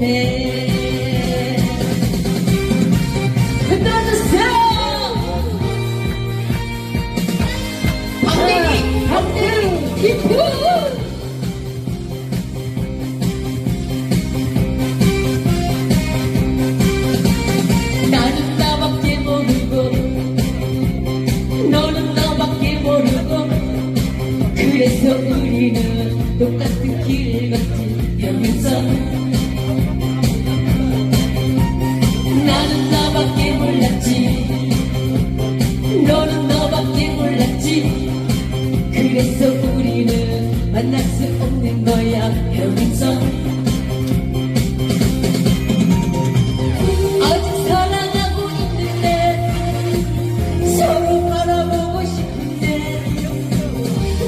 있네. 흔들어주세요. 언니 언니 기쁨 그래서 우리는 똑같은 길을 걷지. 여기서 나는 너밖에 몰랐지. 너는 너밖에 몰랐지. 그래서 우리는 만날 수 없는 거야 헤어져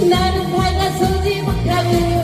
나는 달라서지 못하고